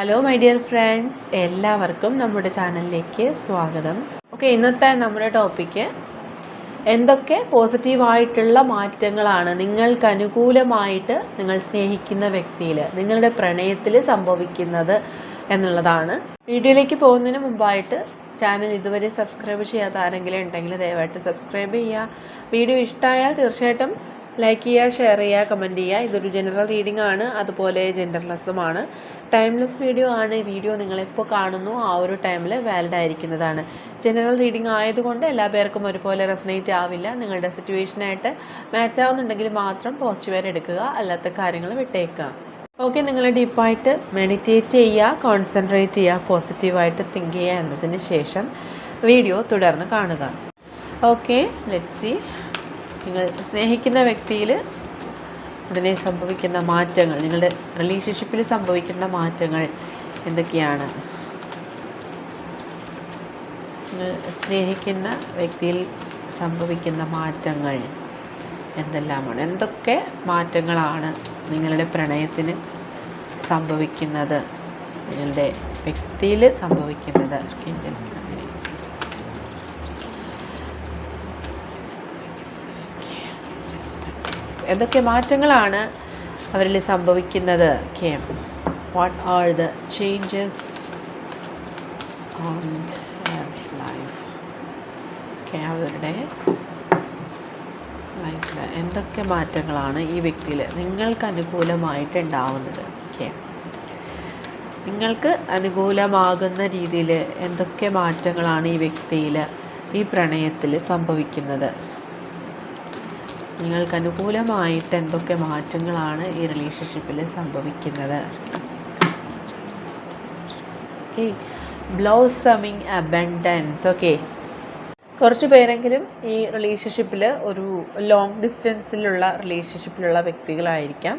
Hello my dear friends എല്ലാവർക്കും നമ്മുടെ ചാനലിലേക്ക് സ്വാഗതം. ഓക്കെ ഇന്നത്തെ നമ്മുടെ ടോപ്പിക്ക് എന്തൊക്കെ പോസിറ്റീവായിട്ടുള്ള മാറ്റങ്ങളാണ് നിങ്ങൾക്ക് അനുകൂലമായിട്ട് നിങ്ങൾ സ്നേഹിക്കുന്ന വ്യക്തിയിൽ നിങ്ങളുടെ പ്രണയത്തിൽ സംഭവിക്കുന്നത് എന്നുള്ളതാണ്. വീഡിയോയിലേക്ക് പോകുന്നതിന് മുമ്പായിട്ട് ചാനൽ ഇതുവരെ സബ്സ്ക്രൈബ് ചെയ്യാത്ത ആരെങ്കിലും ഉണ്ടെങ്കിൽ ദയവായിട്ട് സബ്സ്ക്രൈബ് ചെയ്യുക. വീഡിയോ ഇഷ്ടമായാൽ തീർച്ചയായിട്ടും ലൈക്ക് ചെയ്യുക ഷെയർ ചെയ്യുക കമന്റ് ചെയ്യുക. ഇതൊരു ജനറൽ റീഡിംഗ് ആണ്. അതുപോലെ ജെൻഡർലെസ്സുമാണ് ടൈംലെസ് വീഡിയോ ആണ്. ഈ വീഡിയോ നിങ്ങളെപ്പോൾ കാണുന്നു. ആ ഒരു ടൈമിൽ വാലിഡ് ആയിരിക്കുന്നതാണ്. ജനറൽ റീഡിംഗ് ആയതുകൊണ്ട് എല്ലാ പേർക്കും ഒരുപോലെ റെസനേറ്റ് ആവില്ല. നിങ്ങളുടെ സിറ്റുവേഷനായിട്ട് മാച്ച് ആവുന്നുണ്ടെങ്കിൽ മാത്രം പോസിറ്റീവായിട്ട് എടുക്കുക. അല്ലാത്ത കാര്യങ്ങൾ വിട്ടേക്കുക. ഓക്കെ നിങ്ങൾ ഡീപ്പായിട്ട് മെഡിറ്റേറ്റ് ചെയ്യുക കോൺസെൻട്രേറ്റ് ചെയ്യുക പോസിറ്റീവായിട്ട് തിങ്ക് ചെയ്യുക എന്നതിന് ശേഷം വീഡിയോ തുടർന്ന് കാണുക. ഓക്കെ ലെറ്റ് സി നിങ്ങൾ സ്നേഹിക്കുന്ന വ്യക്തിയിൽ ഉടനെ സംഭവിക്കുന്ന മാറ്റങ്ങൾ നിങ്ങളുടെ റിലേഷൻഷിപ്പിൽ സംഭവിക്കുന്ന മാറ്റങ്ങൾ എന്തൊക്കെയാണ്? നിങ്ങൾ സ്നേഹിക്കുന്ന വ്യക്തിയിൽ സംഭവിക്കുന്ന മാറ്റങ്ങൾ എന്തെല്ലാമാണ്? എന്തൊക്കെ മാറ്റങ്ങളാണ് നിങ്ങളുടെ പ്രണയത്തിന് സംഭവിക്കുന്നത്? നിങ്ങളുടെ വ്യക്തിയിൽ സംഭവിക്കുന്നത്? Angels, എന്തൊക്കെ മാറ്റങ്ങളാണ് അവരിൽ സംഭവിക്കുന്നത്? Okay what are the changes life അവരുടെ ലൈഫിൽ എന്തൊക്കെ മാറ്റങ്ങളാണ് ഈ വ്യക്തിയിൽ നിങ്ങൾക്ക് അനുകൂലമായിട്ട് ഉണ്ടാവുന്നത്? ഓക്കെ നിങ്ങൾക്ക് അനുകൂലമാകുന്ന രീതിയിൽ എന്തൊക്കെ മാറ്റങ്ങളാണ് ഈ വ്യക്തിയിൽ ഈ പ്രണയത്തിൽ സംഭവിക്കുന്നത്? നിങ്ങൾക്ക് അനുകൂലമായിട്ട് എന്തൊക്കെ മാറ്റങ്ങളാണ് ഈ റിലേഷൻഷിപ്പിൽ സംഭവിക്കുന്നത്? ഓക്കെ ബ്ലോസമിങ് അബൻഡൻസ് ഓക്കെ കുറച്ച് പേരെങ്കിലും ഈ റിലേഷൻഷിപ്പിൽ ഒരു ലോങ് ഡിസ്റ്റൻസിലുള്ള റിലേഷൻഷിപ്പിലുള്ള വ്യക്തികളായിരിക്കാം.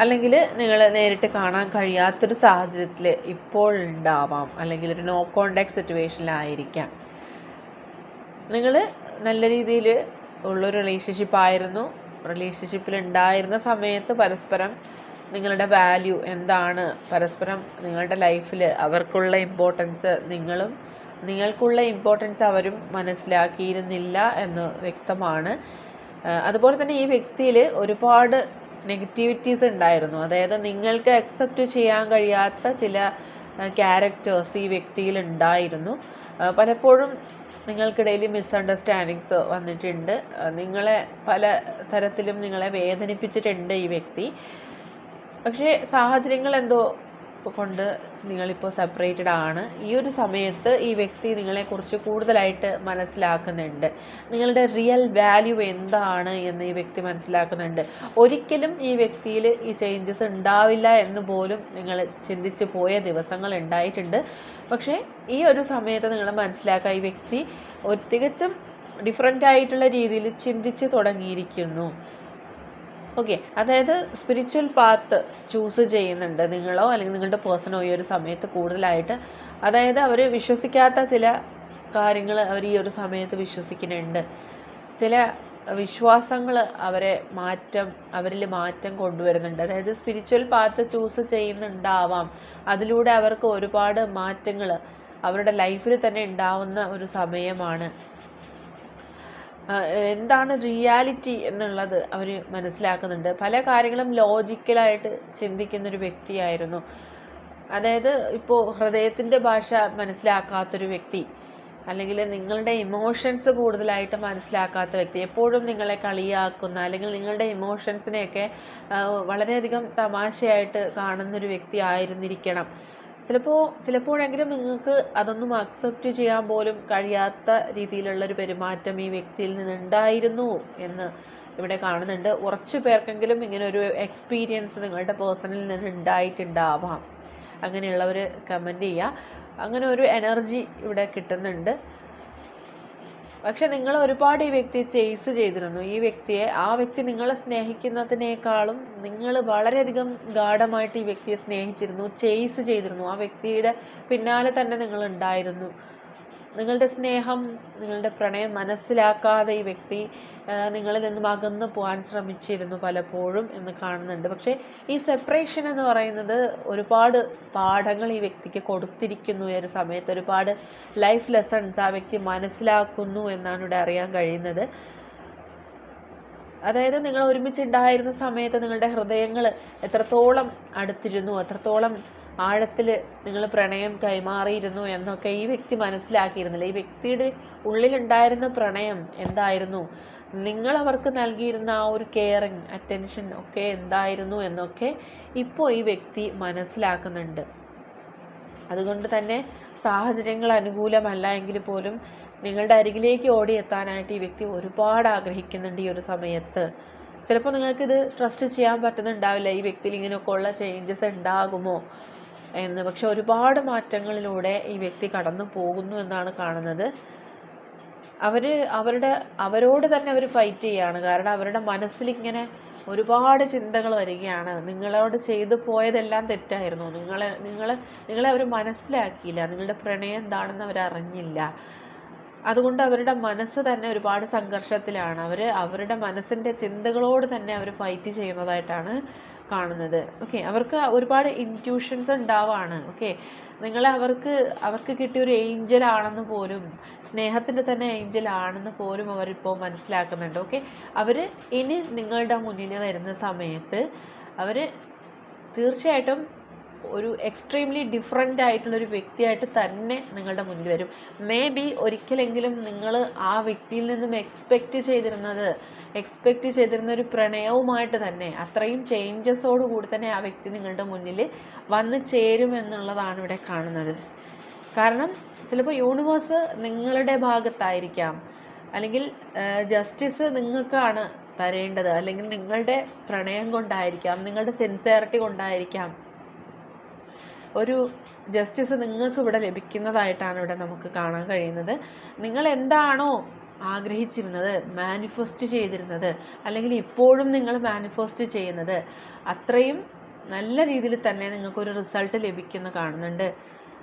അല്ലെങ്കിൽ നിങ്ങൾ നേരിട്ട് കാണാൻ കഴിയാത്തൊരു സാഹചര്യത്തിൽ ഇപ്പോൾ ഉണ്ടാവാം. അല്ലെങ്കിൽ ഒരു നോ കോണ്ടാക്ട് സിറ്റുവേഷനിലായിരിക്കാം നിങ്ങൾ നല്ല രീതിയിൽ ഉള്ളൊരു റിലേഷൻഷിപ്പ് ആയിരുന്നു. റിലേഷൻഷിപ്പിൽ ഉണ്ടായിരുന്ന സമയത്ത് പരസ്പരം നിങ്ങളുടെ വാല്യൂ എന്താണ്? പരസ്പരം നിങ്ങളുടെ ലൈഫിൽ അവർക്കുള്ള ഇമ്പോർട്ടൻസ് നിങ്ങളും നിങ്ങൾക്കുള്ള ഇമ്പോർട്ടൻസ് അവരും മനസ്സിലാക്കിയിരുന്നില്ല എന്ന് വ്യക്തമാണ്. അതുപോലെ തന്നെ ഈ വ്യക്തിയിൽ ഒരുപാട് നെഗറ്റിവിറ്റീസ് ഉണ്ടായിരുന്നു. അതായത് നിങ്ങൾക്ക് അക്സെപ്റ്റ് ചെയ്യാൻ കഴിയാത്ത ചില ക്യാരക്ടേഴ്സ് ഈ വ്യക്തിയിൽ ഉണ്ടായിരുന്നു. പലപ്പോഴും നിങ്ങൾക്കിടയിൽ മിസ്അണ്ടർസ്റ്റാൻഡിങ്സ് വന്നിട്ടുണ്ട്. നിങ്ങളെ പല തരത്തിലും നിങ്ങളെ വേദനിപ്പിച്ചിട്ടുണ്ട് ഈ വ്യക്തി. പക്ഷേ സാഹചര്യങ്ങൾ എന്തോ കൊണ്ട് നിങ്ങളിപ്പോൾ സെപ്പറേറ്റഡ് ആണ്. ഈ ഒരു സമയത്ത് ഈ വ്യക്തി നിങ്ങളെക്കുറിച്ച് കൂടുതലായിട്ട് മനസ്സിലാക്കുന്നുണ്ട്. നിങ്ങളുടെ റിയൽ വാല്യൂ എന്താണ് എന്ന് ഈ വ്യക്തി മനസ്സിലാക്കുന്നുണ്ട്. ഒരിക്കലും ഈ വ്യക്തിയിൽ ഈ ചേഞ്ചസ് ഉണ്ടാവില്ല എന്ന് പോലും നിങ്ങൾ ചിന്തിച്ച് പോയ ദിവസങ്ങൾ ഉണ്ടായിട്ടുണ്ട്. പക്ഷേ ഈ ഒരു സമയത്ത് നിങ്ങൾ മനസ്സിലാക്കുക ഈ വ്യക്തി തികച്ചും ഡിഫറെന്റ് ആയിട്ടുള്ള രീതിയിൽ ചിന്തിച്ച് തുടങ്ങിയിരിക്കുന്നു. ഓക്കെ അതായത് സ്പിരിച്വൽ പാത്ത് ചൂസ് ചെയ്യുന്നുണ്ട് നിങ്ങളോ അല്ലെങ്കിൽ നിങ്ങളുടെ പേഴ്സണോ ഈ ഒരു സമയത്ത് കൂടുതലായിട്ട്. അതായത് അവർ വിശ്വസിക്കാത്ത ചില കാര്യങ്ങൾ അവർ ഈ ഒരു സമയത്ത് വിശ്വസിക്കുന്നുണ്ട്. ചില വിശ്വാസങ്ങൾ അവരെ മാറ്റം അവരിൽ മാറ്റം കൊണ്ടുവരുന്നുണ്ട്. അതായത് സ്പിരിച്വൽ പാത്ത് ചൂസ് ചെയ്യുന്നുണ്ടാവാം. അതിലൂടെ അവർക്ക് ഒരുപാട് മാറ്റങ്ങൾ അവരുടെ ലൈഫിൽ തന്നെ ഉണ്ടാവുന്ന ഒരു സമയമാണ്. എന്താണ് റിയാലിറ്റി എന്നുള്ളത് അവർ മനസ്സിലാക്കുന്നുണ്ട്. പല കാര്യങ്ങളും ലോജിക്കലായിട്ട് ചിന്തിക്കുന്നൊരു വ്യക്തിയായിരുന്നു. അതായത് ഇപ്പോൾ ഹൃദയത്തിന്റെ ഭാഷ മനസ്സിലാക്കാത്തൊരു വ്യക്തി അല്ലെങ്കിൽ നിങ്ങളുടെ ഇമോഷൻസ് കൂടുതലായിട്ട് മനസ്സിലാക്കാത്ത വ്യക്തി എപ്പോഴും നിങ്ങളെ കളിയാക്കുന്ന അല്ലെങ്കിൽ നിങ്ങളുടെ ഇമോഷൻസിനെയൊക്കെ വളരെയധികം തമാശയായിട്ട് കാണുന്നൊരു വ്യക്തി ആയിരുന്നിരിക്കണം. ചിലപ്പോൾ ചിലപ്പോഴെങ്കിലും നിങ്ങൾക്ക് അതൊന്നും അക്സെപ്റ്റ് ചെയ്യാൻ പോലും കഴിയാത്ത രീതിയിലുള്ളൊരു പെരുമാറ്റം ഈ വ്യക്തിയിൽ നിന്നുണ്ടായിരുന്നു എന്ന് ഇവിടെ കാണുന്നുണ്ട്. കുറച്ച് പേർക്കെങ്കിലും ഇങ്ങനെ ഒരു എക്സ്പീരിയൻസ് നിങ്ങളുടെ പേഴ്സണിൽ നിന്ന് ഉണ്ടായിട്ടുണ്ടാവാം അങ്ങനെയുള്ളവർ കമന്റ് ചെയ്യുക അങ്ങനെ ഒരു എനർജി ഇവിടെ കിട്ടുന്നുണ്ട്. പക്ഷെ നിങ്ങൾ ഒരുപാട് ഈ വ്യക്തിയെ ചേസ് ചെയ്തിരുന്നു. ഈ വ്യക്തിയെ ആ വ്യക്തി നിങ്ങളെ സ്നേഹിക്കുന്നതിനേക്കാളും നിങ്ങൾ വളരെയധികം ഗാഢമായിട്ട് ഈ വ്യക്തിയെ സ്നേഹിച്ചിരുന്നു ചേസ് ചെയ്തിരുന്നു. ആ വ്യക്തിയുടെ പിന്നാലെ തന്നെ നിങ്ങൾ ഉണ്ടായിരുന്നു. നിങ്ങളുടെ സ്നേഹം നിങ്ങളുടെ പ്രണയം മനസ്സിലാക്കാതെ ഈ വ്യക്തി നിങ്ങളിൽ നിന്നും അകന്നു പോകാൻ ശ്രമിച്ചിരുന്നു പലപ്പോഴും എന്ന് കാണുന്നുണ്ട്. പക്ഷേ ഈ സെപ്പറേഷൻ എന്ന് പറയുന്നത് ഒരുപാട് പാഠങ്ങൾ ഈ വ്യക്തിക്ക് കൊടുത്തിരിക്കുന്നു ഈ ഒരു സമയത്ത്. ഒരുപാട് ലൈഫ് ലെസൺസ് ആ വ്യക്തി മനസ്സിലാക്കുന്നു എന്നാണ് ഇവിടെ അറിയാൻ കഴിയുന്നത്. അതായത് നിങ്ങൾ ഒരുമിച്ചുണ്ടായിരുന്ന സമയത്ത് നിങ്ങളുടെ ഹൃദയങ്ങൾ എത്രത്തോളം അടുത്തിരുന്നു എത്രത്തോളം ആഴത്തിൽ നിങ്ങൾ പ്രണയം കൈമാറിയിരുന്നു എന്നൊക്കെ ഈ വ്യക്തി മനസ്സിലാക്കിയിരുന്നില്ല. ഈ വ്യക്തിയുടെ ഉള്ളിലുണ്ടായിരുന്ന പ്രണയം എന്തായിരുന്നു? നിങ്ങൾ അവർക്ക് നൽകിയിരുന്ന ആ ഒരു കെയറിങ് അറ്റൻഷൻ ഒക്കെ എന്തായിരുന്നു എന്നൊക്കെ ഇപ്പോൾ ഈ വ്യക്തി മനസ്സിലാക്കുന്നുണ്ട്. അതുകൊണ്ട് തന്നെ സാഹചര്യങ്ങൾ അനുകൂലമല്ല എങ്കിൽ പോലും നിങ്ങളുടെ അരികിലേക്ക് ഓടിയെത്താനായിട്ട് ഈ വ്യക്തി ഒരുപാട് ആഗ്രഹിക്കുന്നുണ്ട് ഈ ഒരു സമയത്ത്. ചിലപ്പോൾ നിങ്ങൾക്കിത് ട്രസ്റ്റ് ചെയ്യാൻ പറ്റുന്നുണ്ടാവില്ല. ഈ വ്യക്തിയിൽ ഇങ്ങനെയൊക്കെ ഉള്ള ചേഞ്ചസ് ഉണ്ടാകുമോ? എന്ന്. പക്ഷെ ഒരുപാട് മാറ്റങ്ങളിലൂടെ ഈ വ്യക്തി കടന്നു പോകുന്നു എന്നാണ് കാണുന്നത്. അവർ അവരുടെ അവരോട് തന്നെ അവർ ഫൈറ്റ് ചെയ്യാണ് കാരണം അവരുടെ മനസ്സിലിങ്ങനെ ഒരുപാട് ചിന്തകൾ വരികയാണ്. നിങ്ങളോട് ചെയ്തു പോയതെല്ലാം തെറ്റായിരുന്നു. നിങ്ങളെ നിങ്ങളെ നിങ്ങളെ അവർ മനസ്സിലാക്കിയില്ല. നിങ്ങളുടെ പ്രണയം എന്താണെന്ന് അവർ അറിഞ്ഞില്ല. അതുകൊണ്ട് അവരുടെ മനസ്സ് തന്നെ ഒരുപാട് സംഘർഷത്തിലാണ്. അവർ അവരുടെ മനസ്സിന്റെ ചിന്തകളോട് തന്നെ അവർ ഫൈറ്റ് ചെയ്യുന്നതായിട്ടാണ് കാണുന്നത്. ഓക്കെ അവർക്ക് ഒരുപാട് ഇന്റ്യൂഷൻസ് ഉണ്ടാവാണ്. ഓക്കെ നിങ്ങൾ അവർക്ക് അവർക്ക് കിട്ടിയ ഒരു ഏഞ്ചൽ ആണെന്ന് പോലും സ്നേഹത്തിന്റെ തന്നെ ഏഞ്ചൽ ആണെന്ന് പോലും അവരിപ്പോൾ മനസ്സിലാക്കുന്നുണ്ട്. ഓക്കെ അവർ ഇനി നിങ്ങളുടെ മുന്നിൽ വരുന്ന സമയത്ത് അവർ തീർച്ചയായിട്ടും ഒരു എക്സ്ട്രീംലി ഡിഫറെന്റ് ആയിട്ടുള്ളൊരു വ്യക്തിയായിട്ട് തന്നെ നിങ്ങളുടെ മുന്നിൽ വരും. മേ ബി ഒരിക്കലെങ്കിലും നിങ്ങൾ ആ വ്യക്തിയിൽ നിന്നും എക്സ്പെക്റ്റ് ചെയ്തിരുന്നത് എക്സ്പെക്റ്റ് ചെയ്തിരുന്ന ഒരു പ്രണയവുമായിട്ട് തന്നെ അത്രയും ചേഞ്ചസോട് കൂടി തന്നെ ആ വ്യക്തി നിങ്ങളുടെ മുന്നിൽ വന്ന് ചേരുമെന്നുള്ളതാണ് ഇവിടെ കാണുന്നത്. കാരണം ചിലപ്പോൾ യൂണിവേഴ്സ് നിങ്ങളുടെ ഭാഗത്തായിരിക്കാം. അല്ലെങ്കിൽ ജസ്റ്റിസ് നിങ്ങൾക്കാണ് തരേണ്ടത്. അല്ലെങ്കിൽ നിങ്ങളുടെ പ്രണയം കൊണ്ടായിരിക്കാം നിങ്ങളുടെ സിൻസിയറിറ്റി കൊണ്ടായിരിക്കാം. ഒരു ജസ്റ്റിസ് നിങ്ങൾക്ക് ഇവിടെ ലഭിക്കുന്നതായിട്ടാണ് ഇവിടെ നമുക്ക് കാണാൻ കഴിയുന്നത്. നിങ്ങൾ എന്താണോ ആഗ്രഹിച്ചിരുന്നത് മാനിഫെസ്റ്റ് ചെയ്തിരുന്നത് അല്ലെങ്കിൽ ഇപ്പോഴും നിങ്ങൾ മാനിഫെസ്റ്റ് ചെയ്യുന്നത് അത്രയും നല്ല രീതിയിൽ തന്നെ നിങ്ങൾക്കൊരു റിസൾട്ട് ലഭിക്കുന്ന കാണുന്നുണ്ട്.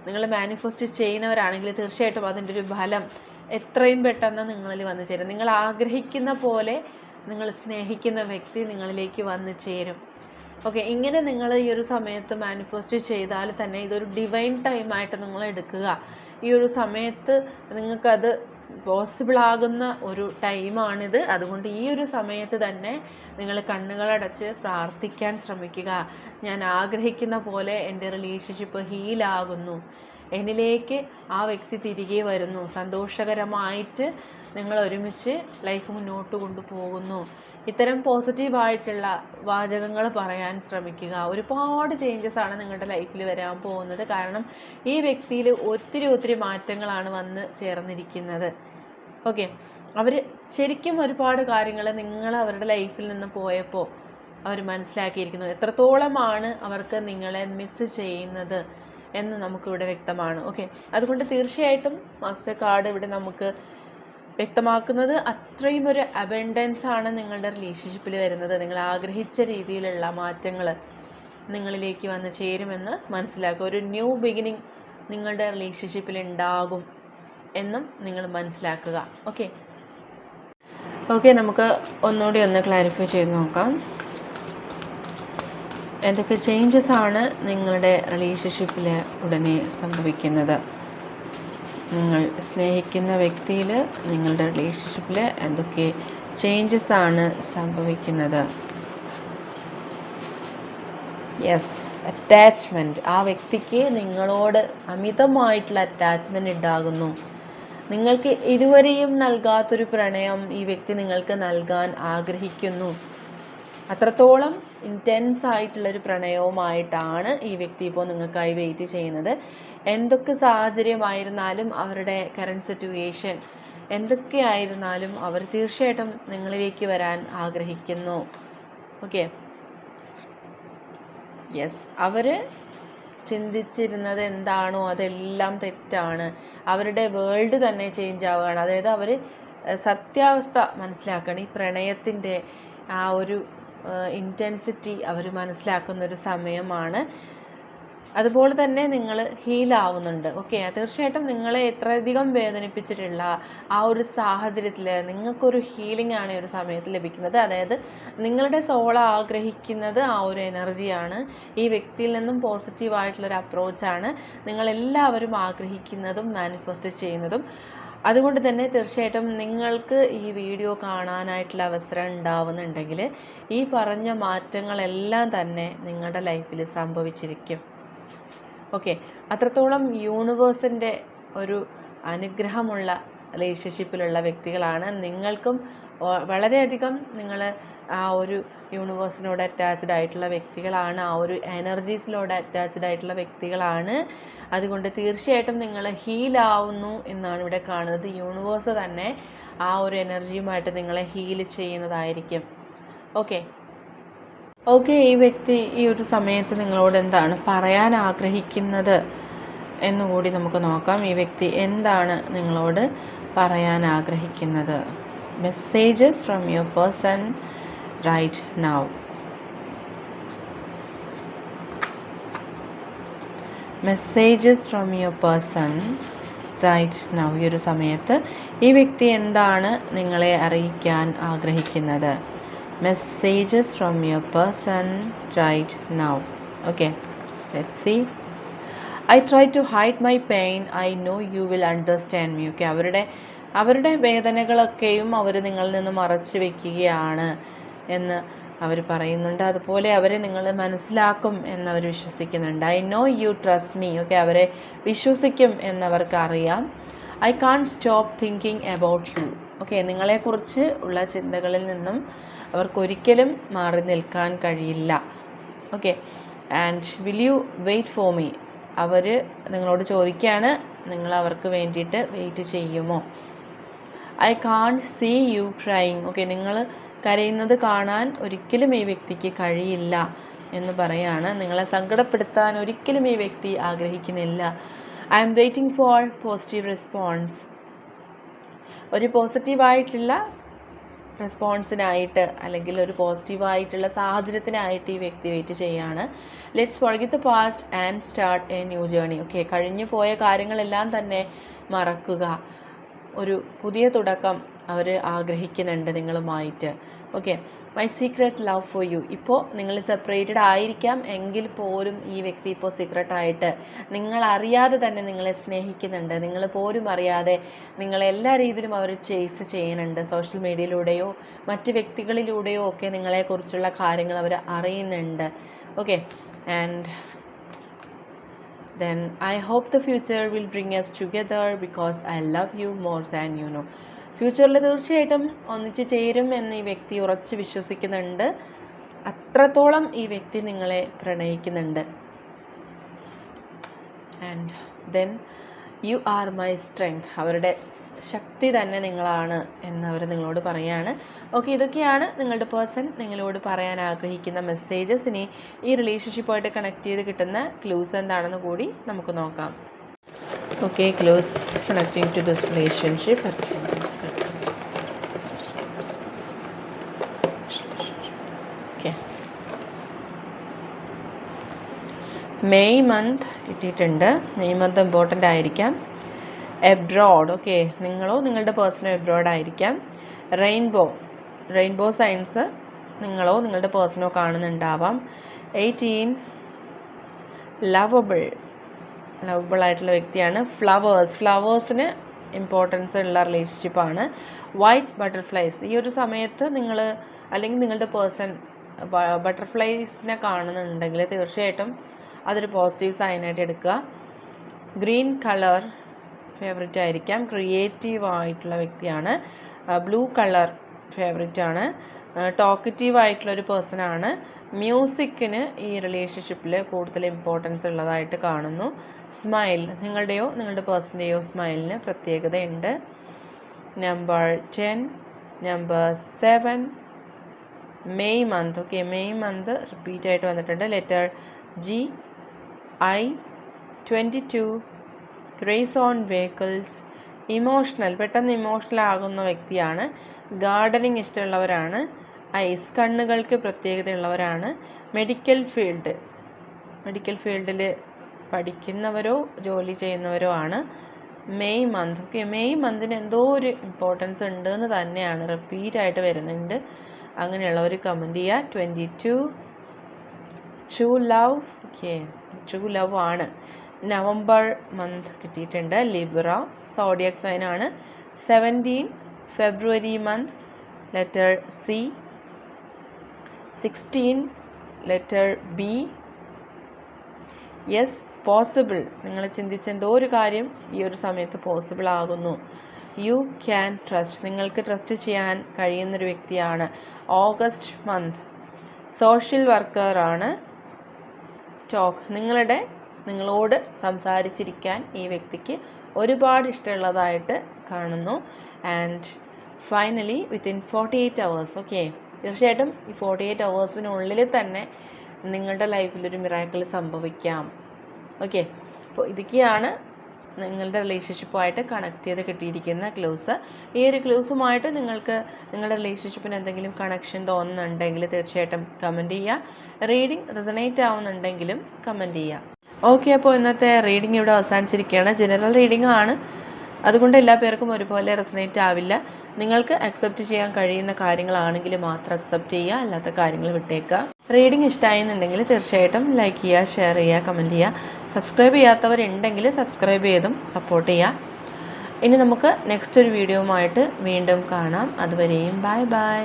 നിങ്ങൾ മാനിഫെസ്റ്റ് ചെയ്യുന്നവരാണെങ്കിൽ തീർച്ചയായിട്ടും അതിന്റെ ഒരു ഫലം എത്രയും പെട്ടെന്ന് നിങ്ങളിൽ വന്നു ചേരും. നിങ്ങൾ ആഗ്രഹിക്കുന്ന പോലെ നിങ്ങൾ സ്നേഹിക്കുന്ന വ്യക്തി നിങ്ങളിലേക്ക് വന്നു ചേരും. ഓക്കെ ഇങ്ങനെ നിങ്ങൾ ഈ ഒരു സമയത്ത് മാനിഫെസ്റ്റ് ചെയ്താൽ തന്നെ ഇതൊരു ഡിവൈൻ ടൈമായിട്ട് നിങ്ങൾ എടുക്കുക. ഈ ഒരു സമയത്ത് നിങ്ങൾക്കത് പോസിബിൾ ആകുന്ന ഒരു ടൈമാണിത് അതുകൊണ്ട് ഈ ഒരു സമയത്ത് തന്നെ നിങ്ങൾ കണ്ണുകളടച്ച് പ്രാർത്ഥിക്കാൻ ശ്രമിക്കുക. ഞാൻ ആഗ്രഹിക്കുന്ന പോലെ എന്റെ റിലേഷൻഷിപ്പ് ഹീലാകുന്നു എന്നിലേക്ക് ആ വ്യക്തി തിരികെ വരുന്നു. സന്തോഷകരമായിട്ട് നിങ്ങൾ ഒരുമിച്ച് ലൈഫ് മുന്നോട്ട് കൊണ്ടുപോകുന്നു. ഇത്തരം പോസിറ്റീവായിട്ടുള്ള വാചകങ്ങൾ പറയാൻ ശ്രമിക്കുക. ഒരുപാട് ചേഞ്ചസ് ആണ് നിങ്ങളുടെ ലൈഫിൽ വരാൻ പോകുന്നത്. കാരണം ഈ വ്യക്തിയിൽ ഒത്തിരി ഒത്തിരി മാറ്റങ്ങളാണ് വന്ന് ചേർന്നിരിക്കുന്നത്. ഓക്കെ അവർ ശരിക്കും ഒരുപാട് കാര്യങ്ങൾ നിങ്ങൾ അവരുടെ ലൈഫിൽ നിന്ന് പോയപ്പോൾ അവർ മനസ്സിലാക്കിയിരിക്കുന്നു. എത്രത്തോളമാണ് അവർക്ക് നിങ്ങളെ മിസ് ചെയ്യുന്നത് എന്ന് നമുക്കിവിടെ വ്യക്തമാണ്. ഓക്കെ അതുകൊണ്ട് തീർച്ചയായിട്ടും മാസ്റ്റർ കാർഡ് ഇവിടെ നമുക്ക് വ്യക്തമാക്കുന്നത് അത്രയും ഒരു അബൻഡൻസ് ആണ് നിങ്ങളുടെ റിലേഷൻഷിപ്പിൽ വരുന്നത്. നിങ്ങൾ ആഗ്രഹിച്ച രീതിയിലുള്ള മാറ്റങ്ങൾ നിങ്ങളിലേക്ക് വന്ന് ചേരുമെന്ന് മനസ്സിലാക്കുക. ഒരു ന്യൂ ബിഗിനിങ് നിങ്ങളുടെ റിലേഷൻഷിപ്പിൽ ഉണ്ടാകും എന്നും നിങ്ങൾ മനസ്സിലാക്കുക. ഓക്കെ ഓക്കെ നമുക്ക് ഒന്നുകൂടി ഒന്ന് ക്ലാരിഫൈ ചെയ്ത് നോക്കാം. എന്തൊക്കെ ചേഞ്ചസ് ആണ് നിങ്ങളുടെ റിലേഷൻഷിപ്പിൽ ഉടനെ സംഭവിക്കുന്നത്? നിങ്ങൾ സ്നേഹിക്കുന്ന വ്യക്തിയിൽ നിങ്ങളുടെ റിലേഷൻഷിപ്പിൽ എന്തൊക്കെ ചേഞ്ചസ് ആണ് സംഭവിക്കുന്നത്? യെസ് അറ്റാച്ച്മെന്റ് ആ വ്യക്തിക്ക് നിങ്ങളോട് അമിതമായിട്ടുള്ള അറ്റാച്ച്മെന്റ് ഉണ്ടാകുന്നു. നിങ്ങൾക്ക് ഇതുവരെയും നൽകാത്തൊരു പ്രണയം ഈ വ്യക്തി നിങ്ങൾക്ക് നൽകാൻ ആഗ്രഹിക്കുന്നു. അത്രത്തോളം ഇന്റൻസ് ആയിട്ടുള്ളൊരു പ്രണയവുമായിട്ടാണ് ഈ വ്യക്തി ഇപ്പോൾ നിങ്ങൾക്കായി വെയിറ്റ് ചെയ്യുന്നത്. എന്തൊക്കെ സാഹചര്യമായിരുന്നാലും അവരുടെ കറണ്ട് സിറ്റുവേഷൻ എന്തൊക്കെയായിരുന്നാലും അവർ തീർച്ചയായിട്ടും നിങ്ങളിലേക്ക് വരാൻ ആഗ്രഹിക്കുന്നു. ഓക്കെ യെസ് അവർ ചിന്തിച്ചിരുന്നത് എന്താണോ അതെല്ലാം തെറ്റാണ്. അവരുടെ വേൾഡ് തന്നെ ചേഞ്ച് ആവുകയാണ്. അതായത് അവർ സത്യാവസ്ഥ മനസ്സിലാക്കണം. ഈ പ്രണയത്തിന്റെ ആ ഒരു ഇന്റൻസിറ്റി അവർ മനസ്സിലാക്കുന്ന ഒരു സമയമാണ്. അതുപോലെ തന്നെ നിങ്ങൾ ഹീലാവുന്നുണ്ട് ഓക്കെ തീർച്ചയായിട്ടും നിങ്ങളെ എത്രയധികം വേദനിപ്പിച്ചിട്ടുള്ള ആ ഒരു സാഹചര്യത്തിൽ നിങ്ങൾക്കൊരു ഹീലിംഗ് ആണ് ഈ ഒരു സമയത്ത് ലഭിക്കുന്നത്. അതായത് നിങ്ങളുടെ സോൾ ആഗ്രഹിക്കുന്നത് ആ ഒരു എനർജിയാണ് ഈ വ്യക്തിയിൽ നിന്നും പോസിറ്റീവായിട്ടുള്ളൊരു അപ്രോച്ചാണ് നിങ്ങളെല്ലാവരും ആഗ്രഹിക്കുന്നതും മാനിഫെസ്റ്റ് ചെയ്യുന്നതും. അതുകൊണ്ട് തന്നെ തീർച്ചയായിട്ടും നിങ്ങൾക്ക് ഈ വീഡിയോ കാണാനായിട്ടുള്ള അവസരം ഉണ്ടാവുന്നുണ്ടെങ്കിൽ ഈ പറഞ്ഞ മാറ്റങ്ങളെല്ലാം തന്നെ നിങ്ങളുടെ ലൈഫിൽ സംഭവിച്ചിരിക്കും. ഓക്കെ അത്രത്തോളം യൂണിവേഴ്സിന്റെ ഒരു അനുഗ്രഹമുള്ള റിലേഷൻഷിപ്പിലുള്ള വ്യക്തികളാണ് നിങ്ങൾക്കും വളരെയധികം നിങ്ങൾ ആ ഒരു യൂണിവേഴ്സിനോട് അറ്റാച്ച്ഡ് ആയിട്ടുള്ള വ്യക്തികളാണ് ആ ഒരു എനർജീസിനോട് അറ്റാച്ച്ഡ് ആയിട്ടുള്ള വ്യക്തികളാണ്. അതുകൊണ്ട് തീർച്ചയായിട്ടും നിങ്ങൾ ഹീലാവുന്നു എന്നാണ് ഇവിടെ കാണുന്നത്. യൂണിവേഴ്സ് തന്നെ ആ ഒരു എനർജിയുമായിട്ട് നിങ്ങളെ ഹീൽ ചെയ്യുന്നതായിരിക്കും. ഓക്കെ ഓക്കെ ഈ വ്യക്തി ഈ ഒരു സമയത്ത് നിങ്ങളോട് എന്താണ് പറയാൻ ആഗ്രഹിക്കുന്നത് എന്നുകൂടി നമുക്ക് നോക്കാം. ഈ വ്യക്തി എന്താണ് നിങ്ങളോട് പറയാൻ ആഗ്രഹിക്കുന്നത്? Messages from your person right now. Messages from your person right now ഈ ഒരു സമയത്ത് ഈ വ്യക്തി എന്താണ് നിങ്ങളെ അറിയിക്കാൻ ആഗ്രഹിക്കുന്നത്? Messages from your person right now okay let see I try to hide my pain I know you will understand me okay അവരുടെ അവരുടെ വേദനകളൊക്കെയും അവർ നിങ്ങളിൽ നിന്ന് മറച്ചു വെക്കുകയാണ്. എന്ന് അവർ പറയുന്നുണ്ട്. അതുപോലെ അവരെ നിങ്ങൾ മനസ്സിലാക്കും എന്നവർ വിശ്വസിക്കുന്നുണ്ട്. I know you trust me okay അവരെ വിശ്വസിക്കും എന്നവർക്ക് അറിയാം I can't stop thinking about you okay നിങ്ങളെക്കുറിച്ച് ഉള്ള ചിന്തകളിൽ നിന്നും അവർക്കൊരിക്കലും മാറി നിൽക്കാൻ കഴിയില്ല. Okay and will you wait for me അവർ നിങ്ങളോട് ചോദിക്കുകയാണ് നിങ്ങൾ അവർക്ക് വേണ്ടിയിട്ട് വെയിറ്റ് ചെയ്യുമോ? I can't see you crying okay നിങ്ങൾ കരയുന്നത് കാണാൻ ഒരിക്കലും ഈ വ്യക്തിക്ക് കഴിയില്ല എന്ന് പറയാണ്. നിങ്ങളെ സങ്കടപ്പെടുത്താൻ ഒരിക്കലും ഈ വ്യക്തി ആഗ്രഹിക്കുന്നില്ല. I'm waiting for positive response ഒരു പോസിറ്റീവായിട്ടുള്ള റെസ്പോൺസിനായിട്ട് അല്ലെങ്കിൽ ഒരു പോസിറ്റീവായിട്ടുള്ള സാഹചര്യത്തിനായിട്ട് ഈ വ്യക്തി വെയിറ്റ് ചെയ്യാണ്. Let's the past and start a new journey okay കഴിഞ്ഞു പോയ കാര്യങ്ങളെല്ലാം തന്നെ മറക്കുക. ഒരു പുതിയ തുടക്കം അവർ ആഗ്രഹിക്കുന്നുണ്ട് നിങ്ങളുമായിട്ട്. Okay my secret love for you ഇപ്പോൾ നിങ്ങൾ സെപ്പറേറ്റഡ് ആയിരിക്കാം എങ്കിൽ പോലും ഈ വ്യക്തി ഇപ്പോൾ സീക്രട്ടായിട്ട് നിങ്ങൾ അറിയാതെ തന്നെ നിങ്ങളെ സ്നേഹിക്കുന്നുണ്ട്. നിങ്ങൾ പോലും അറിയാതെ നിങ്ങളെ എല്ലാ രീതിയിലും അവർ ചേസ് ചെയ്യുന്നുണ്ട്. സോഷ്യൽ മീഡിയയിലൂടെയോ മറ്റ് വ്യക്തികളിലൂടെയോ ഒക്കെ നിങ്ങളെക്കുറിച്ചുള്ള കാര്യങ്ങൾ അവർ അറിയുന്നുണ്ട്. Okay and then I hope the future will bring us together because I love you more than you know. ഫ്യൂച്ചറിൽ തീർച്ചയായിട്ടും ഒന്നിച്ച് ചേരും എന്ന് ഈ വ്യക്തി ഉറച്ച് വിശ്വസിക്കുന്നുണ്ട്. അത്രത്തോളം ഈ വ്യക്തി നിങ്ങളെ പ്രണയിക്കുന്നുണ്ട്. And then you are my strength അവരുടെ ശക്തി തന്നെ നിങ്ങളാണ് എന്നവർ നിങ്ങളോട് പറയാണ്. ഓക്കെ ഇതൊക്കെയാണ് നിങ്ങളുടെ പേഴ്സൺ നിങ്ങളോട് പറയാൻ ആഗ്രഹിക്കുന്ന മെസ്സേജസ് ഇനി ഈ റിലേഷൻഷിപ്പായിട്ട് കണക്ട് ചെയ്ത് കിട്ടുന്ന ക്ലൂസ് എന്താണെന്ന് കൂടി നമുക്ക് നോക്കാം. Okay clause connecting to this relationship okay May month കിട്ടിയിട്ടുണ്ട്. മെയ് മന്ത് ഇമ്പോർട്ടന്റ് ആയിരിക്കാം. എബ്രോഡ് ഓക്കെ നിങ്ങളോ നിങ്ങളുടെ പേഴ്സണോ എബ്രോഡ് ആയിരിക്കാം. റെയിൻബോ റെയിൻബോ സയൻസ് നിങ്ങളോ നിങ്ങളുടെ പേഴ്സണോ കാണുന്നുണ്ടാവാം. എയ്റ്റീൻ ലവബിൾ ലവബിൾ ആയിട്ടുള്ള വ്യക്തിയാണ്. ഫ്ലവേഴ്സ് ഫ്ലവേഴ്സിന് ഇമ്പോർട്ടൻസ് ഉള്ള റിലേഷൻഷിപ്പാണ് വൈറ്റ് ബട്ടർഫ്ലൈസ് ഈ ഒരു സമയത്ത് നിങ്ങൾ അല്ലെങ്കിൽ നിങ്ങളുടെ പേഴ്സൺ ബട്ടർഫ്ലൈസിനെ കാണുന്നുണ്ടെങ്കിൽ തീർച്ചയായിട്ടും അതൊരു പോസിറ്റീവ് സൈനായിട്ട് എടുക്കുക. ഗ്രീൻ കളർ ഫേവറേറ്റ് ആയിരിക്കാം. ക്രിയേറ്റീവ് ആയിട്ടുള്ള വ്യക്തിയാണ്. ബ്ലൂ കളർ ഫേവറേറ്റ് ആണ്. ടോക്കറ്റീവ് ആയിട്ടുള്ള ഒരു പേഴ്സൺ ആണ്. മ്യൂസിക്കിന് ഈ റിലേഷൻഷിപ്പിൽ കൂടുതൽ ഇമ്പോർട്ടൻസ് ഉള്ളതായിട്ട് കാണുന്നു. സ്മൈൽ നിങ്ങളുടെയോ നിങ്ങളുടെ പേഴ്സന്റെയോ സ്മൈലിന് പ്രത്യേകതയുണ്ട്. Number ten number seven May month okay May month repeat ആയിട്ട് വന്നിട്ടുണ്ട്. Letter G I twenty two race on vehicles emotional പെട്ടെന്ന് ഇമോഷണൽ ആകുന്ന വ്യക്തിയാണ്. ഗാർഡനിങ് ഇഷ്ടമുള്ളവരാണ്. ഐസ് കണ്ണുകൾക്ക് പ്രത്യേകതയുള്ളവരാണ്. Medical field. മെഡിക്കൽ ഫീൽഡിൽ പഠിക്കുന്നവരോ ജോലി ചെയ്യുന്നവരോ ആണ്. May month. ഓക്കെ മെയ് മന്തിന് എന്തോ ഒരു ഇമ്പോർട്ടൻസ് ഉണ്ട് എന്ന് തന്നെയാണ് റിപ്പീറ്റ് ആയിട്ട് വരുന്നുണ്ട്. അങ്ങനെയുള്ളവർ കമന്റ് ചെയ്യുക twenty two two love okay two love ആണ്. നവംബർ മന്ത് കിട്ടിയിട്ടുണ്ട്. ലിബ്ര. സോഡിയക് സൈൻ ആണ്. Seventeen February month. Letter C sixteen letter B. Yes possible. നിങ്ങൾ ചിന്തിച്ച എന്തോ ഒരു കാര്യം ഈ ഒരു സമയത്ത് പോസിബിൾ ആകുന്നു. You can trust. നിങ്ങൾക്ക് ട്രസ്റ്റ് ചെയ്യാൻ കഴിയുന്നൊരു വ്യക്തിയാണ്. August month. സോഷ്യൽ വർക്കറാണ് ടോക്ക്. നിങ്ങളുടെ നിങ്ങളോട് സംസാരിച്ചിരിക്കാൻ ഈ വ്യക്തിക്ക് ഒരുപാട് ഇഷ്ടമുള്ളതായിട്ട് കാണുന്നു. And finally within forty eight hours. Okay. തീർച്ചയായിട്ടും ഈ ഫോർട്ടി എയ്റ്റ് അവേഴ്സിനുള്ളിൽ തന്നെ നിങ്ങളുടെ ലൈഫിലൊരു മിറാക്കിൾ സംഭവിക്കാം. ഓക്കെ അപ്പോൾ ഇതൊക്കെയാണ് നിങ്ങളുടെ റിലേഷൻഷിപ്പുമായിട്ട് കണക്ട് ചെയ്ത് കിട്ടിയിരിക്കുന്ന ക്ലൂസ് ഈ ഒരു ക്ലൂസുമായിട്ട് നിങ്ങൾക്ക് നിങ്ങളുടെ റിലേഷൻഷിപ്പിന് എന്തെങ്കിലും കണക്ഷൻ തോന്നുന്നുണ്ടെങ്കിൽ തീർച്ചയായിട്ടും കമന്റ് ചെയ്യുക റീഡിംഗ് റിസണേറ്റ് ആവുന്നുണ്ടെങ്കിലും കമന്റ് ചെയ്യുക ഓക്കെ അപ്പോൾ ഇന്നത്തെ റീഡിംഗ് ഇവിടെ അവസാനിച്ചിരിക്കുകയാണ്. ജനറൽ റീഡിംഗ് ആണ്. അതുകൊണ്ട് എല്ലാ പേർക്കും ഒരുപോലെ റെസനേറ്റ് ആവില്ല. നിങ്ങൾക്ക് അക്സെപ്റ്റ് ചെയ്യാൻ കഴിയുന്ന കാര്യങ്ങളാണെങ്കിൽ മാത്രം അക്സെപ്റ്റ് ചെയ്യുക അല്ലാത്ത കാര്യങ്ങൾ വിട്ടേക്കുക. റീഡിംഗ് ഇഷ്ടമായെന്നുണ്ടെങ്കിൽ തീർച്ചയായിട്ടും ലൈക്ക് ചെയ്യുക ഷെയർ ചെയ്യുക കമന്റ് ചെയ്യുക. സബ്സ്ക്രൈബ് ചെയ്യാത്തവരുണ്ടെങ്കിൽ സബ്സ്ക്രൈബ് ചെയ്തും സപ്പോർട്ട് ചെയ്യുക. ഇനി നമുക്ക് നെക്സ്റ്റ് ഒരു വീഡിയോയുമായിട്ട് വീണ്ടും കാണാം. അതുവരെയും ബൈ ബൈ